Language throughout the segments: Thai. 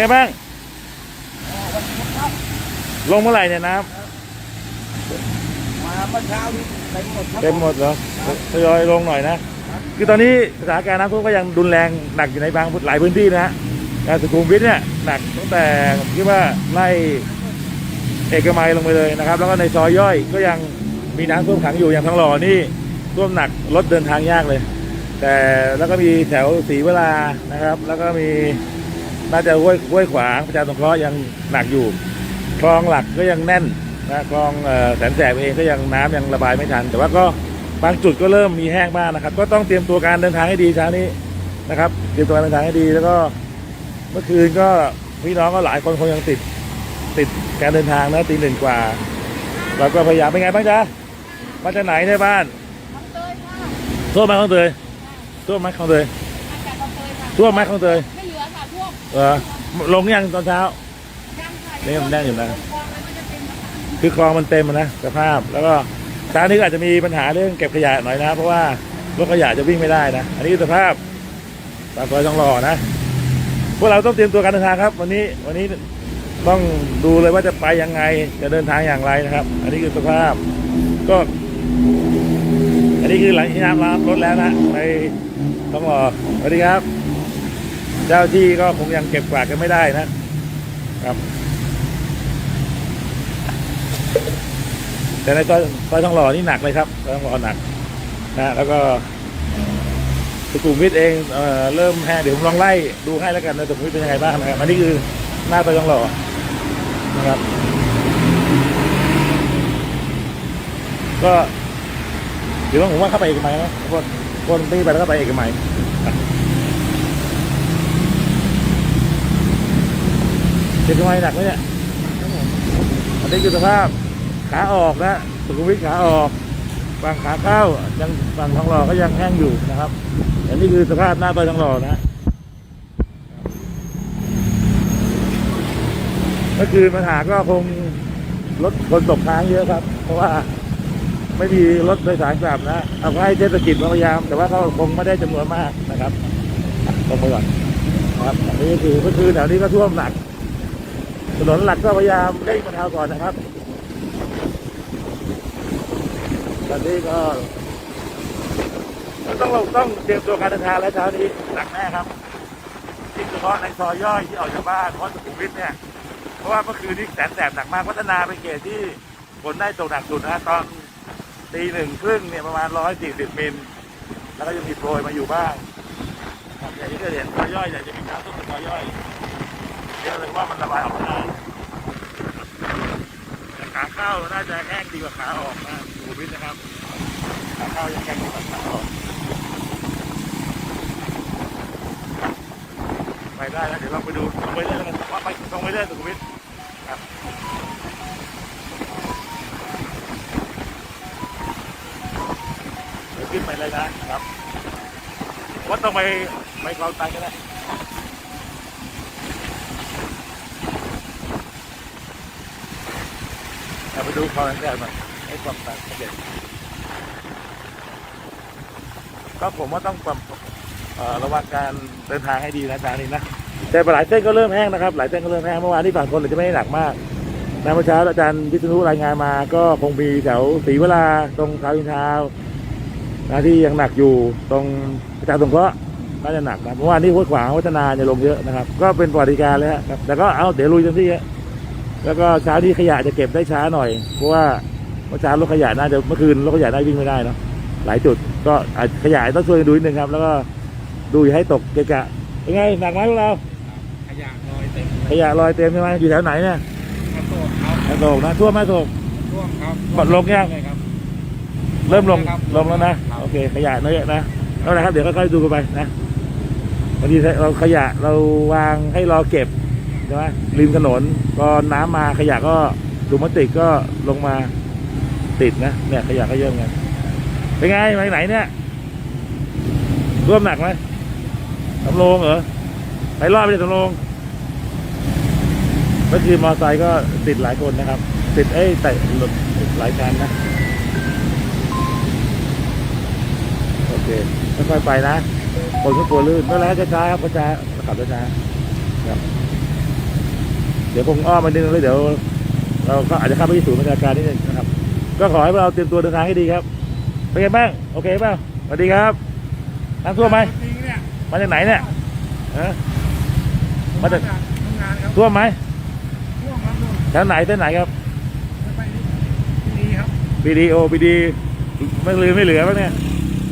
เป็นไงบ้าง ลงเมื่อไหร่เนี่ยน้มาเมื่อเช้านี้เต็มหมดครัำเต็มหมดเหรอทยอยลงหน่อยนะ คือตอนนี้สถานการณ์น้ำท่วมก็ยังรุนแรงหนักอยู่ในบางหลายพื้นที่นะฮะการสุขุมวิทเนี่ยหนักตั้งแต่ผมคิดว่าไล่เอกมัยลงไปเลยนะครับ แล้วก็ในซอยย่อยก็ยังมีน้ำท่วมขังอยู่อย่างทางหล่อนี่ท่วมหนักรถเดินทางยากเลย แต่แล้วก็มีแถวศรีเวลานะครับ แล้วก็มี น่าจะห้วยห้วยขวางประชาสงเคราะห์ยังหนักอยู่ คลองหลักก็ยังแน่นนะคลองเอ่อแสนแสบเองก็ยังน้ำยังระบายไม่ทัน แต่ว่าก็บางจุดก็เริ่มมีแห้งบ้างนะครับ ก็ต้องเตรียมตัวการเดินทางให้ดีเช้านี้นะครับ เตรียมตัวการเดินทางให้ดีแล้วก็เมื่อคืนก็พี่น้องก็หลายคนคงยังติดติดการเดินทางนะตีหนึ่งกว่าเราก็พยายามเป็นไงบ้างจ๊ะมาจากไหนในบ้านคลองเตยค่ะท่วมไหมของเตยท่วมไหมของเตยมาจากคลองเตยค่ะท่วมไหมของเตยไม่ เหลืออลงยังตอนเช้านี่มันแน่นอยู่นะคือคลองมันเต็มนะสภาพ แล้วก็เช้านี้ก็อาจจะมีปัญหาเรื่องเก็บขยะหน่อยนะ เพราะว่ารถขยะจะวิ่งไม่ได้นะ อันนี้คือสภาพตามซอยทองหล่อนะ พวกเราต้องเตรียมตัวการเดินทางครับ วันนี้วันนี้ต้องดูเลยว่าจะไปยังไง จะเดินทางอย่างไรนะครับ อันนี้คือสภาพ ก็ อันนี้คือหลังที่น้ำรับรถแล้วนะ ไปทองหล่อสวัสดีครับ เจ้าที่ก็คงยังเก็บกวาดกันไม่ได้นะครับ แต่ในซอยซอยทองหล่อนี่หนักเลยครับซอยทองหล่อหนักนะแล้วก็สุขุมวิทเองเอ่อเริ่มแห้งเดี๋ยวผมลองไล่ดูให้แล้วกันนะสุขุมวิทเป็นยังไงบ้างนะครับอันนี้คือหน้าซอยทองหล่อนะครับ ก็เดี๋ยวผมว่าเข้าไปเอกมัยนะคนคนตีไปแล้วก็ไปเอกมั ยอะเอกมัยหนักไหมเนี่ยอันนี้คือสภาพขาออกนะสุขุมวิทขาออกฝั่งขาเข้ายังฝั่งทองหล่อก็ยังแห้งอยู่นะครับอันนี้คือสภาพหน้าซอยทองหล่อนะเมื่อคืนปัญหาก็คงรถคนตกค้างเยอะครับ เพราะว่าไม่มีรถโดยสารกลับนะเอาให้เทศกิจพยายาม แต่ว่าเขาคงไม่ได้จำนวนมากนะครับอะลงไปก่อนครับอันนี้คือเมื่อคืนแถวนี้ก็ท่วมหนัก ถนนหลักก็พยายามเร่งบรรเทาก่อนนะครับ ตอนนี้ก็ต้องเราต้องเตรียมตัวการเดินทางแล้วเช้านี้หนักแน่ครับยิ่เฉพาะในซอยย่อยที่ออกจากบ้านเพราะสุขุมวิทเนี่ยเพราะว่าเมื่อคืนนี้แสนแสบหนักมากพัฒนาเป็นเขตที่ฝนได้ตกหนักสุดนะตอนตีหนึ่งครึ่งเนี่ยประมาณร้อยสี่สิบมิลแล้วก็ยังมีโปรยมาอยู่บ้างอย่างที่เกิดเห็นซอยย่อยเนี่ยจะมีน้ำท่วมในซอยย่อย เยอะเลยว่ามันระบายออกไม่ได้แต่ขาเข้าน่าจะแห้งดีกว่าขาออกนะสุขุมวิทนะครับขาเข้ายังแข็งกว่าขาออกไปได้แล้วเดี๋ยวเราไปดูลงไปเรื่อยวกันว่าไปลงไปเรื่อยสุขุมวิทครับเดี๋ยวขึ้นไปเลยนะครับว่าต้องไปไปคลองตันก็ได้ เราไปดูคลองแรกหน่อยให้ความต่างเด็นก็ผมว่าต้องปรับเอ่อระวังการเดินทางให้ดีนะทางนี้นะแต่หลายเส้นก็เริ่มแห้งนะครับ หลายเส้นก็เริ่มแห้งเมื่อวานที่ฝั่งคนอาจจะไม่ได้หนักมากนะเมื่อเช้าอาจารย์วิษณุรายงานมา ก็คงมีแถวศรีเวลาตรงทาอินทาวนะที่ยังหนักอยู่ตรงประชาสงเคราะห์น่าจะหนักนะเมื่อวานที่ห้วยขวางวัฒนาจะลงเยอะนะครับ ก็เป็นปฏิการเลยครับแต่ก็เอาเดี๋ยวลุยเต็มที่ฮะ แล้วก็เช้านี้ขยะจะเก็บได้ช้าหน่อย เพราะว่าเมื่อเช้ารถขยะน่าจะเมื่อคืนรถขยะน่าจะวิ่งไม่ได้เนาะหลายจุดก็อาจขยะต้องช่วยกันดูนิดนึงครับ แล้วก็ดูอย่าให้ตกเกะกะเป็นไงหนักไหมพวกเรา ขยะลอยเต็มขยะลอยเต็มใช่ไหมอยู่แถวไหนเนี่ยกระโดดครับแถวโศกนะท่วมไหมโศกท่วมครับหมดลงยังเลยครับเริ่มลงครับลงแล้วนะโอเค ขยะน้อยนะแล้วนะครับเดี๋ยวค่อยๆดูกันไปนะบางทีเราขยะเราวางให้รอเก็บใช่ไหมริมถนนพอน้ำมาขยะก็ถุงพลาสติกก็ลงมาติดนะเนี่ยขยะก็เยอะไงเป็นไงไปไหนเนี่ยร่วมหนักไหมสำโรงเหรอไปรอบไปเลยสำโรงเมื่อคืนมอไซค์ก็ติดหลายคนนะครับ ติดเอ้ยแต่หลุดหลายคันนะโอเคค่อยๆไปนะคนก็กลัวลื่นไม่เป็นไรช้าๆครับช้าขับช้าๆครับ เดี๋ยวคงอ้อมมานึงแล้วเดี๋ยว เราก็อาจจะเข้าไปที่ศูนย์บริการนิดนึงนะครับ ก็ขอให้พวกเราเตรียมตัวเดินทางให้ดีครับเป็นไงบ้างโอเคเปล่าสวัสดีครับน้ำท่วมไหมจริงเนี่ยมาจากไหนเนี่ยฮะมาจากทำงานครับท่วมไหมช่วงครับช่วงแถวไหนเส้นไหนครับจะไปดีครับบีดีโอบีดีไม่เหลือไม่เหลือบ้างเนี่ย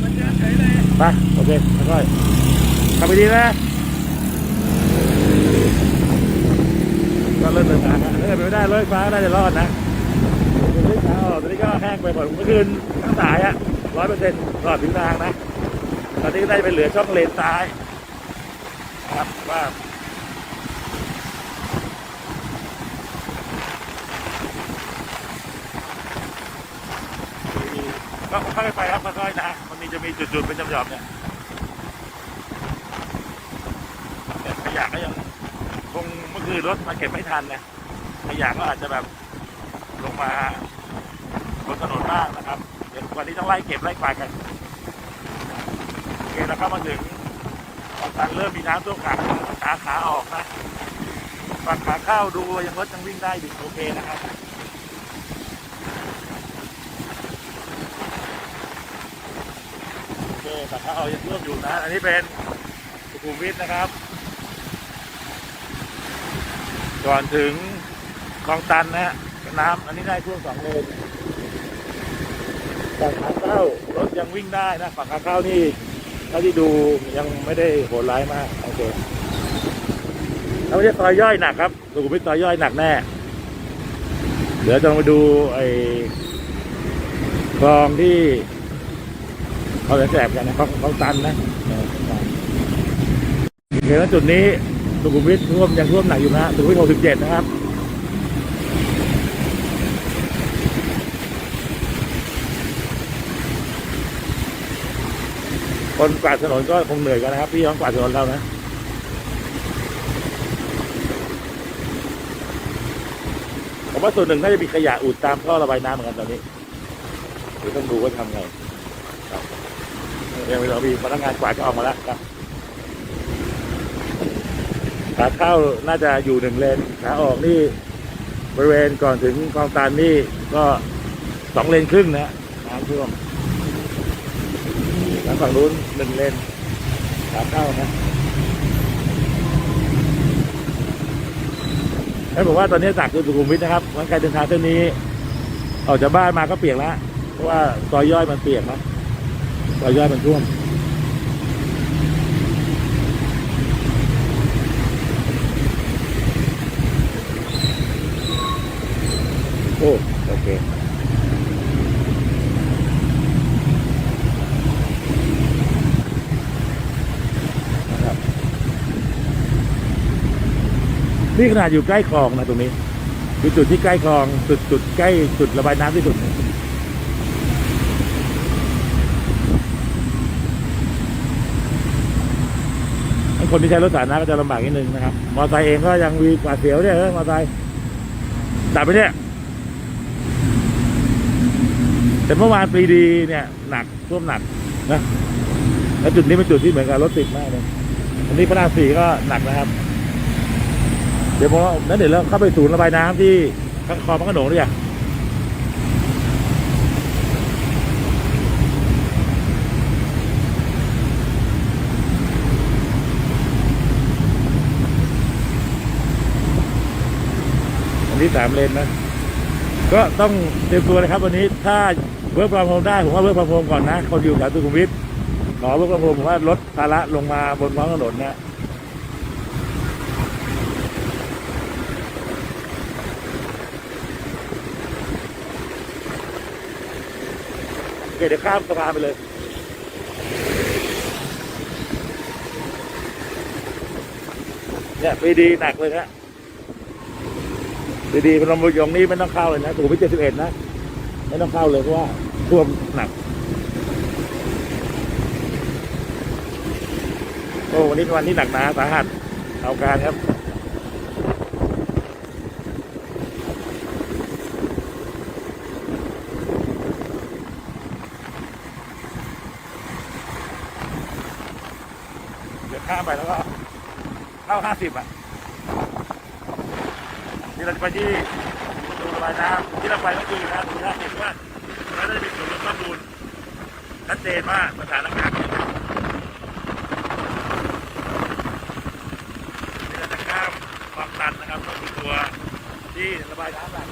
มันจะเฉยเลยไปโอเคค่อยๆขับไปดีนะก็เริ่มเดินทาถ้าเกิดไปไม่ได้รถไฟฟ้าน่าจะรอดนะตอนนี้ขาออกตอนนี้ก็แห้งไปหมดเมื่อคืนทั้งสายอะร้อยเปอร์เซ็นต์ตลอดถึงทางนะตอนนี้ก็น่าจะเป็นเหลือช่องเลนซ้าย ครับว่าก็ค่อยไปครับค่อยๆนะมันมีจะมีจุดๆเป็นหย่อมเนี่ยแต่ขยะก็ยัง มือรถมาเก็บไม่ทันนะขยะก็อาจจะแบบลงมาบนถนนบ้างนะครับเดี๋ยววันนี้ต้องไล่เก็บไล่กวาดกันโอเคแล้วเข้ามาถึงตอนเริ่มมีน้ำท่วมขังขาขาออกนะฝั่งขาเข้าดูยังรถยังวิ่งได้ดิโอเคนะครับโอเคขาขาออกยังท่วมอยู่นะ อันนี้เป็นสุขุมวิทนะครับ ก่อนถึงคลองตันนะฮะน้ำอันนี้ได้ท่วมสองเลนฝั่งขาเข้ารถยังวิ่งได้นะฝั่งขาเข้านี่เท่าที่ดูยังไม่ได้โหดร้ายมากโอเคแล้วไม่ใช่ซอยย่อยหนักครับสุขุมวิทซอยย่อยหนักแน่เดี๋ยวจะมาดูไอ้คลองที่เขาแสบกันนะคลองคลองตันนะเออคลองตันโอเคแล้วจุดนี้ สุขุมวิทท่วมยังท่วมหนักอยู่นะสุขุมวิท67นะครับคนกวาดถนนก็คงเหนื่อยกันนะครับ พี่น้องกวาดถนนเรานะผมว่าส่วนหนึ่งน่าจะมีขยะอุดตามท่อระบายน้ำเหมือนกันตอนนี้เดี๋ยวต้องดูว่าทำไงครับยังเรามีพนักงานกวาดก็ออกมาแล้วครับ ขาเข้าน่าจะอยู่หนึ่งเลนขาออกนี่บริเวณก่อนถึงคลองตาลนี่ก็สองเลนครึ่งนะน้ำท่วมทางฝั่งนู้นหนึ่งเลนขาเข้านะให้บอกว่าตอนนี้จากคือสุขุมวิทนะครับวันการเดินทางเส้นนี้ ออกจากบ้านมาก็เปียกแล้วเพราะว่าซอยย่อยมันเปียกนะซอยย่อยมันท่วม โอ้โอเคนะครับนี่ขนาดอยู่ใกล้คลองนะตรงนี้คือจุดที่ใกล้คลองจุดจุดใกล้จุดระบายน้ำที่สุดคนที่ใช้รถสาธารณะก็จะลำบากนิดนึงนะครับ มอเตอร์ไซค์เองก็ยังมีกวาดเสียวเนี่ยเออมอเตอร์ไซค์ดับไปเนี่ย แต่เมื่อวานปรีดีเนี่ยหนักท่วมหนักนะแล้วจุดนี้เป็นจุดที่เหมือนกับรถติดมากเลยอันนี้พระรามสี่ก็หนักนะครับ เดี๋ยวผมนั้นเดี๋ยวเราเข้าไปศูนย์ระบายน้ำที่ข้างคลองพระโขนงด้วยอะอันนี้สามเลนนะ ก็ต้องเตรียมตัวเลยครับวันนี้ถ้า เวิร์กความโฮมได้ผมว่าเวิร์กความโฮมก่อนนะคนอยู่แถวสุขุมวิทขอเวิร์กความโฮมผมว่าลดภาระลงมาบนท้องถนนนะโอเคเดี๋ยวข้ามสะพานไปเลยเนี่ยปีดีหนักเลยนะปีดีพนมบุญยงนี่ไม่ต้องเข้าเลยนะถูกไปเจ็ดสิบเอ็ดนะ ไม่ต้องเข้าเลยเพราะว่า ท่วมหนักโอ้วันนี้วันที่หนักหนาสาหัสเอาการครับเดี๋ยวข้ามไปแล้วก็เข้าห้าสิบอะนี่เราจะไปที่ดูระบายน้ำที่เราไปเมื่อคืนนะดูนะเห็นว่า แล้วจะมีจุดลดข้อมูลชัดเจนว่าสถานการณ์เป็นยังไงนี่เราจะข้ามความตันนะครับก็คือตัวที่ระบายน้ำหลัก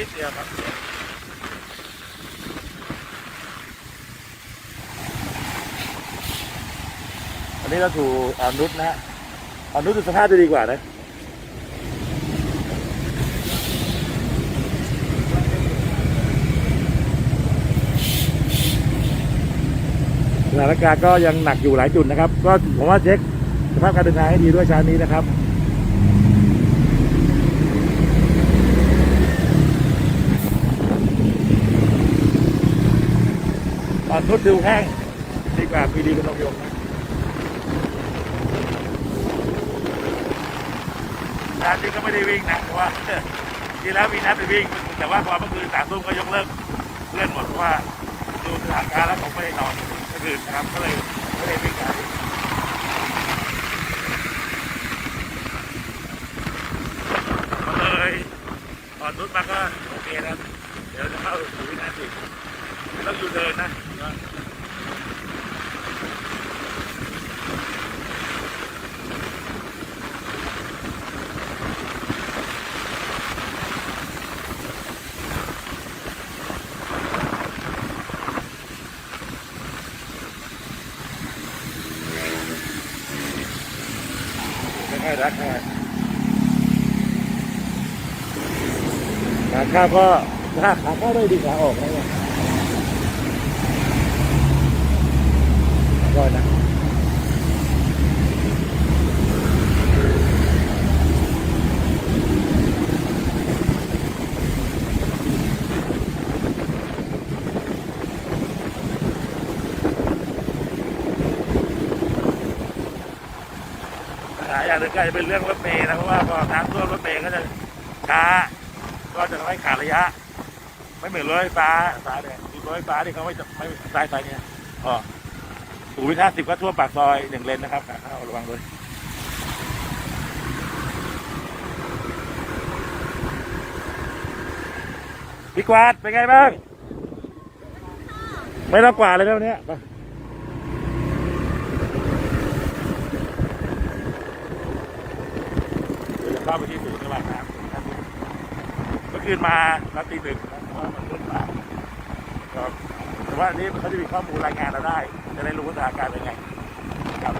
นิดเดียวครับอันนี้เราถูอ่อนนุชนะฮะอ่อนนุชดูสภาพจะดีกว่านะสถานการณ์ก็ยังหนักอยู่หลายจุดนะครับ ก็ผมว่าเช็คสภาพการเดินทางให้ดีด้วยเช้านี้นะครับ นทุดดูแห้งดีกว่าพีดีกับนกยงนะงานนี้ก็ไม่ได้วิ่งนะเพราะว่าทีแล้วมีนัดไปวิ่ง แต่ว่าพอเมื่อคืนสามทุ่มก็ยกเลิกเล่นหมดเพราะว่าดูสถานการณ์แล้วผมไม่ได้นอนเมื่อคืนนะครับก็เลยไม่ได้วิ่งกันก็เลยตอนทุดมาก็โอเคนะเดี๋ยวจะเข้าสู่วินาทีต้องอยู่เดินนะ ค่อยรักนะขาข้าก็ถ้าขาเข้าได้ดีขาออกนะเนี่ย ก่อนนะปัญหาอย่างหนึงก็จะเป็นเรื่องรถเมย์นะเพราะว่าพอน้ำท่วมรถเมย์ก็จะช้าก็จะทำให้ขาดระยะ ไม่เหมือนรถไฟฟ้าสายเนี่ยรถไฟฟ้าที่เขาไม่จะไม่สายสายเนี่ยอ๋อ สุขุมวิทห้าสิบก็ทั่วปากซอยหนึ่งเลนนะครับขาเข้าระวังด้วยพี่กวาดเป็นไงบ้าง ไม่ต้องกวาดเลยครับวันนี้ไปเข้าไปที่ศูนย์ระบายน้ำนะครับเมื่อคืนมานาตีหนึ่งเพราะมันมืดมากแต่ว่าอันนี้เขาจะมีข้อมูลรายงานเราได้จะได้รู้ว่าสถานการณ์เป็นไงครับ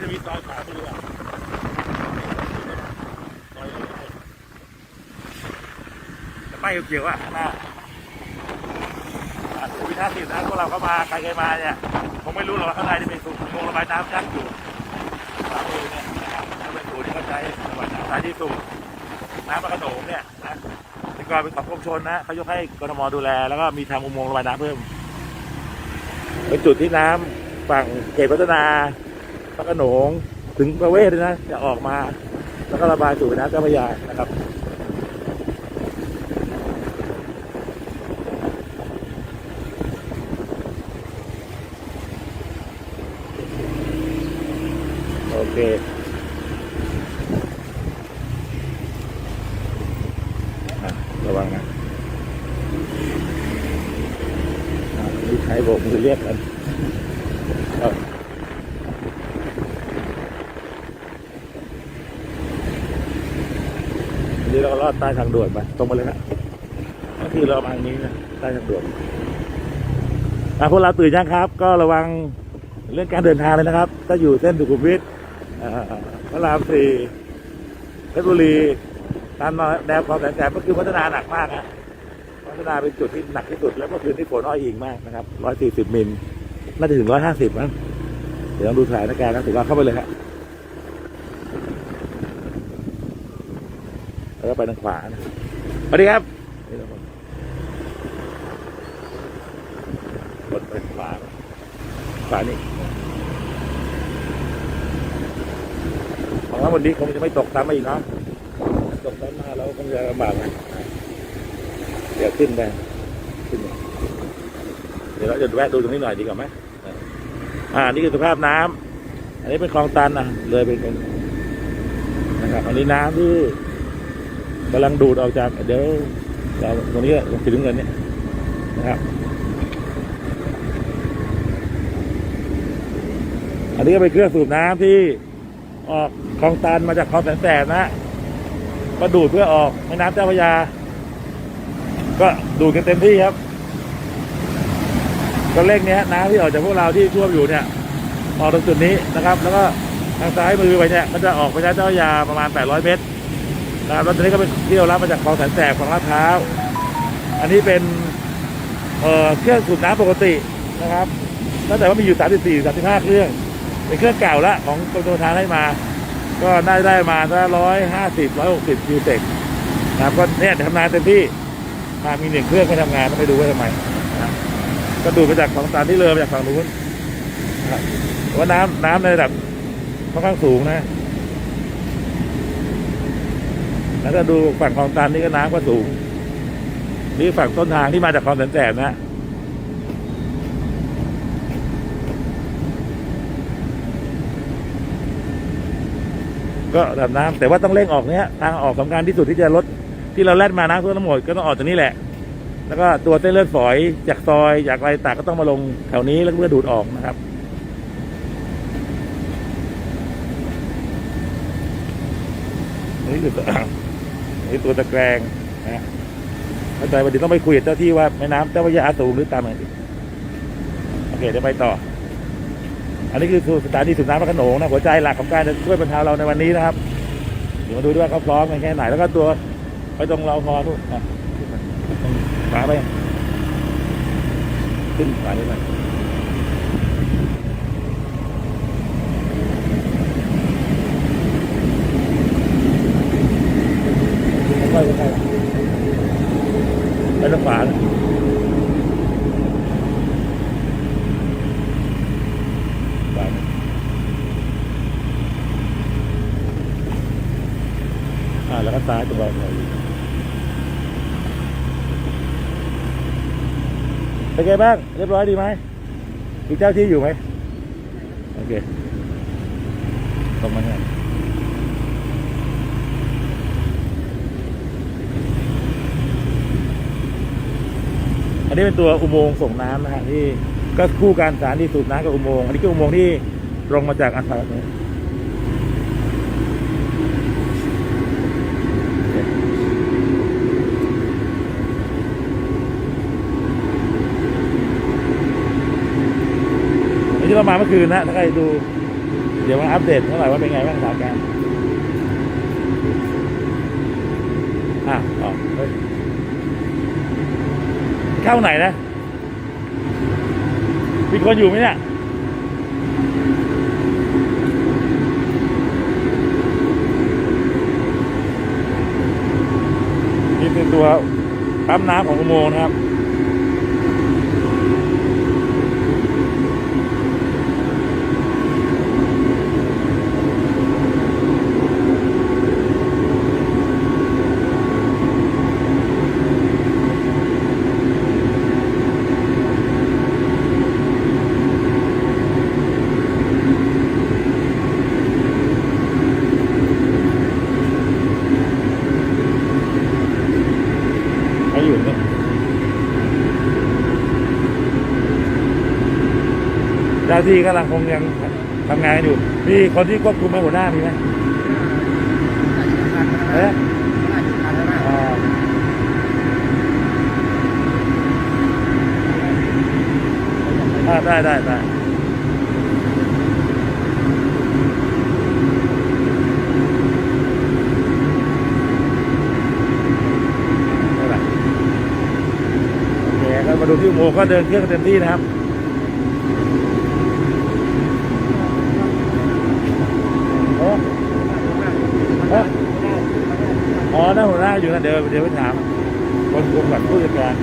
จะมีซอยขวามืออะซอยจะป้ายเขียวอะหน้าอะวิทาสิบนะพวกเราเข้ามาใครเคยมาเนี่ยผมไม่รู้หรอกว่าข้างในจะเป็นศูนย์โรงระบายน้ำกั้นอยู่ขวามือเนี่ยนะครับถ้าเป็นศูนย์ที่เขาใช้ระบายน้ำสายที่สูงน้ำพระโขนงเนี่ยนะ ก่อนเป็นของกรมชนนะเขายกให้กรทมดูแล แล้วก็มีทำอุโมงค์ระบายน้ำเพิ่ม เป็นจุดที่น้ำฝั่งเขตพัฒนาพระโขนงถึงประเวศนะจะออกมา แล้วก็ระบายสู่แม่น้ำเจ้าพระยานะครับ โอเค อะระวังนะอะมีใครโบกมือเรียกกั อันนี้เราลอดใต้ทางด่วนไปตรงมาเลยนะบางทีเรามาทางนี้นะใต้ทางด่วนอะพวกเราตื่นยังครับ ก็ระวังเรื่องการเดินทางเลยนะครับ ถ้าอยู่เส้นสุขุมวิทพระรามสี่เพชรบุรีตามแนวคลองแสนแสบก็คือพัฒนาหนักมากฮะพัฒนาเป็นจุดที่หนักที่สุดแล้วก็คืนที่ฝนอ้อยอิงมากนะครับร้อยสี่สิบมิล น่าจะถึงร้อยห้าสิบมั้งเดี๋ยวลองดูสถานการณ์นะถือว่าเข้าไปเลยฮะแล้วก็ไปทางขวานะสวัสดีครับนี่เรากดไปทางขวาขวานี่หวังว่าวันนี้คงจะไม่ตกซ้ำมาอีกเนาะตกซ้ำมาแล้วคงจะลำบากนะเดี๋ยวขึ้นไปขึ้นไป ดี๋ยวเราจะแวะดูตรงนี้หน่อยดีกว่าไหมอ่า นี่คือสภาพน้ำอันนี้เป็นคลองตันนะเลยเป็นนะครับอันนี้น้ำที่กำลังดูดออกจาก เดี๋ยวเราตรงนี้ลงสีน้ำเงินเนี่ยนะครับ อันนี้ก็เป็นเครื่องสูบน้ำที่ออกคลองตันมาจากคลองแสนแสบนะฮะก็ดูดเพื่อออกแม่น้ำเจ้าพระยา ก็ดูดกันเต็มที่ครับ ก็เร่งเนี้ยน้ำที่ออกจากพวกเราที่ท่วมอยู่เนี่ยออกตรงจุดนี้นะครับ แล้วก็ทางซ้ายมือไปเนี่ยมันจะออกไปน้เจ้ายาประมาณ 800 เมตรนะครับแล้วตอนนี้ก็เป็นที่เรารับมาจากคลองแสนแสบของลาดพร้าวอันนี้เป็นเอ่อเครื่องสูบน้ำปกตินะครับตั้งแต่ว่ามีอยู่ 34 35 เครื่องเป็นเครื่องเก่าละของกรมชลทานให้มา ก็น่าจะได้มาสักร้อยห้าสิบร้อยหกสิบคิวเซกนะครับก็เนี่ยทำงานเต็มที่มามีหนึ่งเครื่องไม่ทำงานต้องไปดูว่าทำไม ก็ดูดมาจากของตานที่เรือมาจากฝั่งนู้นว่าน้ำน้ำในระดับค่อนข้างสูงนะ แล้วก็ดูฝั่งคลองตันนี่ก็น้ำก็สูง นี่ฝั่งต้นทางที่มาจากคลองแสนแสบนะก็ระดับน้ำแต่ว่าต้องเร่งออกเนี้ยทางออกสำคัญที่สุดที่จะลดที่เราแล่นมาน้ำท่วมทั้งหมดก็ต้องออกจากนี้แหละ แล้วก็ตัวเส้นเลือดฝอยจากซอยจากอะไรต่างก็ต้องมาลงแถวนี้แล้วเพื่อดูดออกนะครับนี่คือตัวนี่ตัวตะแกรงนะเข้าใจวันนี้ต้องไปคุยกับเจ้าที่ว่าแม่น้ำเจ้าพระยาสูงหรือต่ำอะไรโอเคเดี๋ยวไปต่อ อันนี้คือสถานีสูบน้ำพระขนงนะหัวใจหลักของการจะช่วยบรรเทาเราในวันนี้นะครับ เดี๋ยวมาดูด้วยว่าเขาพร้อมกันแค่ไหนแล้วก็ตัวไปตรงเราพอทุกอะ ขวาไป ขึ้นขวาได้ไหมค่อยๆค่อยๆไปทางขวาขวานะอ่าแล้วก็ซ้ายตรง เป็นไงบ้าง เรียบร้อยดีไหมมีเจ้าที่อยู่ไหมโอเคตรงมาเนี่ยอันนี้เป็นตัวอุโมงค์ส่งน้ำนะฮะที่ก็คู่การสถารที่สูบน้ำกับอุโมงค์อันนี้คืออุโมงค์ที่ตรงมาจากอันฟาเนี่ยวันนี้เรา มาเมื่อคืนนะถ้าใครดู เดี๋ยวมาอัปเดตเท่าไหร่ว่าเป็นไงบ้างสถานการณ์อะอ๋อเฮ้ยเข้าไหนนะมีคนอยู่ไหมเนี่ยนี่เป็นตัวปั๊มน้ำของอุโมงค์นะครับาที่กำลังคงยังทำงานอยู่มีคนที่ควบคุมไหมหัวหน้ามีไหมเอ๊ะอ่าอ่าได้ได้ได้ได้ละโอเคก็มาดูที่อุโมงค์ก็เดินเครื่องเต็มที่นะครับ อยู่นะเดินเดี๋ยวไปถามคนคุมกับผู้จัดการ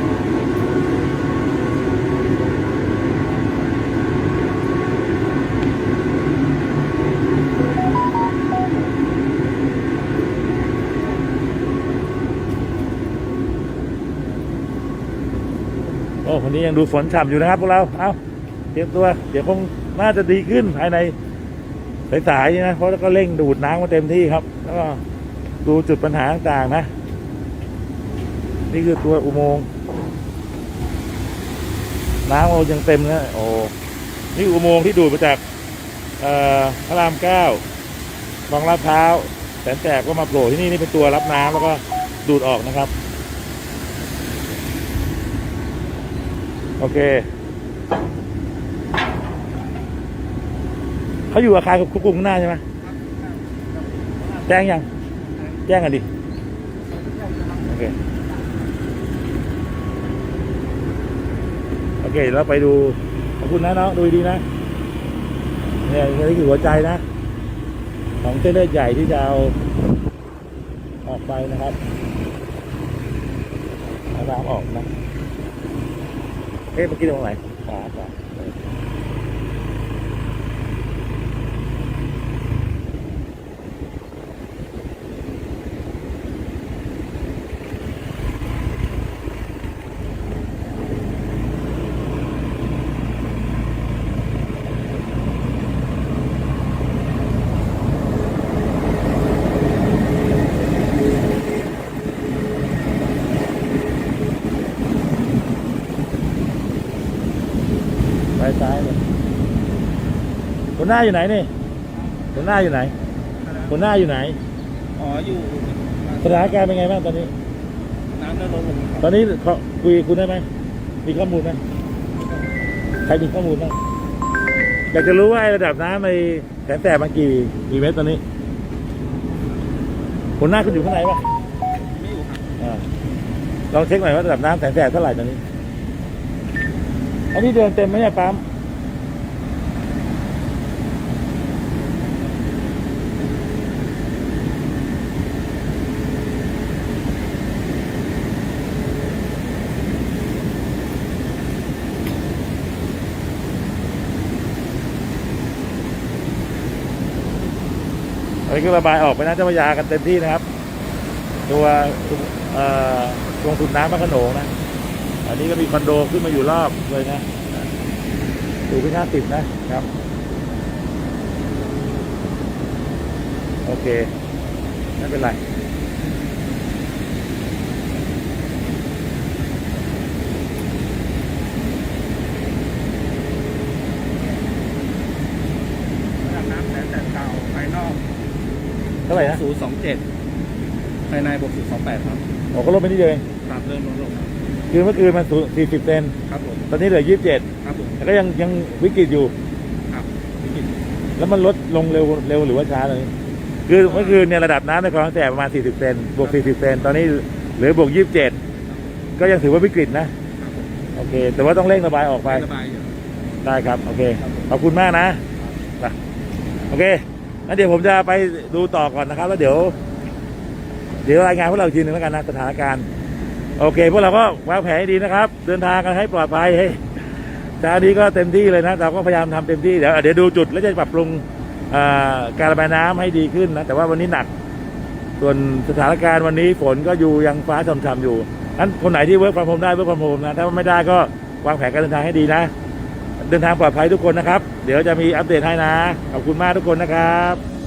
โอ้วันนี้ยังดูฝนฉ่ำอยู่นะครับพวกเรา เอาเตรียมตัว เดี๋ยวคงน่าจะดีขึ้นภายในสายๆนะ เพราะก็เร่งดูดน้ำมาเต็มที่ครับ แล้วก็ดูจุดปัญหาต่างๆนะ นี่คือตัวอุโมงค์น้ำเรายังเต็มนะโอ้นี่อุโมงค์ที่ดูดมาจากพระรามเก้าคลองลาดพร้าวแสนแสบก็มาโผล่ที่นี่นี่เป็นตัวรับน้ำแล้วก็ดูดออกนะครับ โอเคเขาอยู่อาคารควบคุมข้างหน้าใช่ไหมแจ้งยัง แจ้งกันดิ โอเค โอ เคเดี๋ยวเราไปดูขอบคุณนะน้องดูดีนะเนี่ยนี่คือหัวใจนะ ของเส้นเลือดใหญ่ที่จะเอาออกไปนะครับเอาน้ำออกนะเอ๊ะเมื่อกี้ตรงไหนขวาขวาไปซ้ายเลยคน หน้าอยู่ไหนนี่คนหน้าอยู่ไหนคนหน้าอยู่ไหน อ๋ออยู่สถานการณ์เป็นไงบ้างตอนนี้ น้ำได้ลดลงตอนนี้เขาคุยกับคุณได้ไหมมีข้อมูลไหมใครมีข้อมูลบ้างอยากจะรู้ว่าไอ้ระดับน้ำในแสนแสบมันกี่กี่เมตรตอนนี้คนหน้าคุณอยู่ข้างในปะไม่อยู่ครับอ่าลองเช็คหน่อยว่าระดับน้ำแสนแสบเท่าไหร่ตอนนี้ อันนี้เดินเต็มไหมเนี่ยปั๊ม อันนี้ก็ระบายออกไปนะเจ้าพระยากันเต็มที่นะครับ ตัวอ่อตรงสุดน้ำพระโขนงนะ อันนี้ก็มีคอนโดขึ้นมาอยู่รอบเลยนะอยู่ที่ห้าสิบนะครับ โอเค ไม่เป็นไร 27 ภายในบวก0.28 ครับ ออกก็ลดไปนิดเดียวเองามเริ่มลดลงคือเมื่อคืนมันสูง40 เซน ครับผมตอนนี้เหลือ 27 ครับผมแต่ก็ยังยังวิกฤตอยู่ ครับวิกฤตแล้วมันลดลงเร็วเร็วหรือว่าช้าเลยคือเมื่อคืนเนี่ยระดับน้ำในคลองแสบประมาณ 40 เซน บวก 40 เซน ตอนนี้เหลือบวก 27 ก็ยังถือว่าวิกฤตนะ โอเค แต่ว่าต้องเร่งระบายออกไป ระบายได้ครับ โอเค ขอบคุณมากนะไปโอเค งั้นเดี๋ยวผมจะไปดูต่อก่อนนะครับ แล้วเดี๋ยว เดี๋ยวรายงานพวกเราทีนึงแล้วกันนะสถานการณ์ โอเค พวกเราก็วางแผนให้ดีนะครับ เดินทางกันให้ปลอดภัยให้เช้านี้ก็เต็มที่เลยนะ เราก็พยายามทำเต็มที่ เดี๋ยวเดี๋ยวดูจุดแล้วจะปรับปรุงการระบายน้ำให้ดีขึ้นนะ แต่ว่าวันนี้หนัก ส่วนสถานการณ์วันนี้ฝนก็อยู่ยังฟ้าช่ำๆอยู่นั้นคนไหนที่เวิร์กฟ o ร h โฮมได้เวิร์กฟ o ร h โฮมนะ ถ้าไม่ได้ก็วางแผนการเดินทางให้ดีนะ เดินทางปลอดภัยทุกคนนะครับ เดี๋ยวจะมีอัปเดตให้นะ ขอบคุณมากทุกคนนะครับ